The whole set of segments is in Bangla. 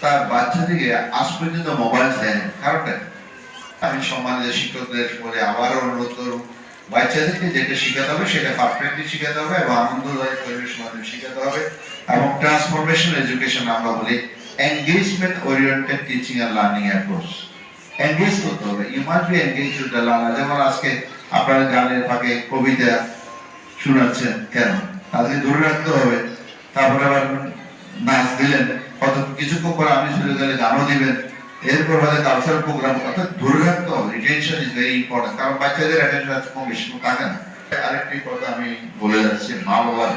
তার বাচ্চা থেকে আজ পর্যন্ত মোবাইল দেয়নি কারণটা? আমি সম্মানিত শিক্ষকদের বলে আবারও অনুরোধ করব। বাচ্চাদেরকে যেটা শেখাতে হবে, সেটা পারফেক্টলি শেখাতে হবে এবং আনন্দদায়ক পরিবেশ মাধ্যমে শেখাতে হবে। এবং ট্রান্সফরমেশন এডুকেশন আমরা বলি engagement oriented teaching and learning approach engage করতে হবে। You must be engage with the learner যেমন আজকে আপনারা গানের ফাঁকে কবিতা শোনাচ্ছেন কেন? তাদেরকে ধরে রাখতে হবে। তারপরে আবার নাচ দিলেন। কত কিছুক্ষণ পরে আমি চলে গেলে গানও দিবেন। এরপর হয়তো কালচারাল প্রোগ্রাম অর্থাৎ ধরে রিটেনশন ইজ ভেরি ইম্পর্টেন্ট কারণ বাচ্চাদের অ্যাটেনশন কম বেশি থাকে না। আরেকটি কথা আমি বলে যাচ্ছি মা বাবার।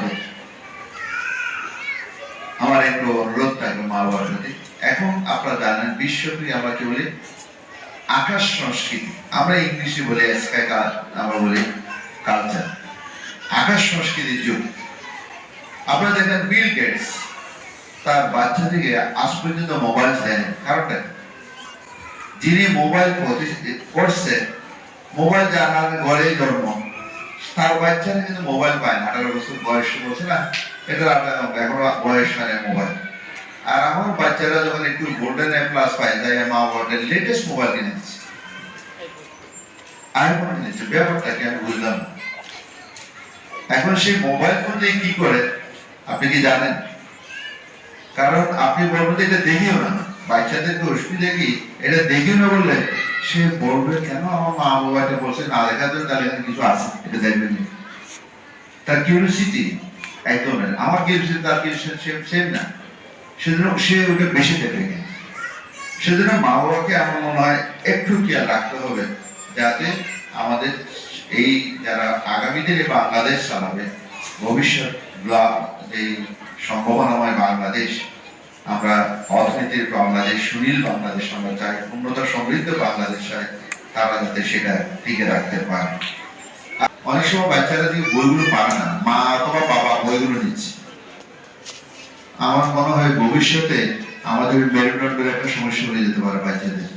আমার একটু অনুরোধ থাকবে মা বাবার প্রতি। এখন আপনারা জানেন বিশ্বব্যাপী আমরা কি বলি? আকাশ সংস্কৃতি। আমরা ইংলিশে বলি স্কাই আমরা বলি কালচার আকাশ সংস্কৃতির যুগ। আপনারা দেখেন বিল গেটস তার বাচ্চা থেকে আজ পর্যন্ত মোবাইল দেয়নি কারণটা যিনি মোবাইল করছে মোবাইল জানার ঘরে জন্ম। তার বাচ্চারা কিন্তু মোবাইল পায় না। আঠারো বছর বয়স বলছে না এটা আপনার এখন বয়স হয় মোবাইল আর আমার বাচ্চারা যখন একটু গোল্ডেন এ প্লাস পায়, তাই মা বাবার লেটেস্ট মোবাইল কিনে দিচ্ছে। আইফোন কিনেছে ব্যাপারটা কি আমি বুঝলাম এখন সেই মোবাইল ফোন দিয়ে কি করে? আপনি কি জানেন? কারণ আপনি বলবেন এটা দেখিও না। বাচ্চাদেরকে অসুবিধা কি এটা দেখিও না বললে সে বলবে, কেন আমার মা বাবা এটা বলছে না দেখা যাবে তাহলে এখানে কিছু আছে, এটা দেখবেন না। তার কিউরিসিটি একদম। আমার কিউরিসিটি তার কিউরিসিটি সেম সেম না। সেজন্য সে ওটা বেশি দেখে সেজন্য মা বাবাকে আমার মনে হয় একটু খেয়াল রাখতে হবে, যাতে আমাদের এই যারা আগামী দিনে বাংলাদেশ চালাবে, ভবিষ্যৎ ব্লক এই সম্ভাবনাময় বাংলাদেশ। আমরা অর্থনীতির বাংলাদেশ, সুনীল বাংলাদেশ, আমরা চাই উন্নত সমৃদ্ধ বাংলাদেশ চাই, তারা যাতে সেটা টিকে রাখতে পারে। অনেক সময় বাচ্চারা দিয়ে বইগুলো পারে না, মা অথবা বাবা বইগুলো নিচ্ছে। আমার মনে হয় ভবিষ্যতে আমাদের মেরুদণ্ডের একটা সমস্যা হয়ে যেতে পারে বাচ্চাদের।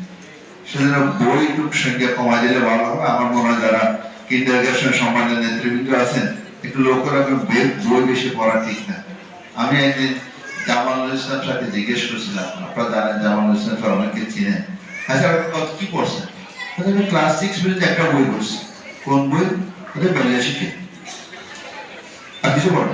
সেজন্য বই একটু সংখ্যা কমা দিলে ভালো হবে। আমার মনে হয় যারা কিন্ডার সম্মানের নেতৃবৃন্দ আছেন, একটু লক্ষ্য রাখবেন বই বেশি পড়া ঠিক না। আমি একদিন জামানুল ইসলাম সাথে জিজ্ঞেস করছিলাম, আপনারা জানেন জামানুল ইসলাম স্যার অনেকে চিনেন। আচ্ছা কি পড়ছেন? আমি ক্লাস সিক্স পর্যন্ত একটা বই পড়ছি। কোন বই? ওদের বেলে শিখে আর কিছু পড়ে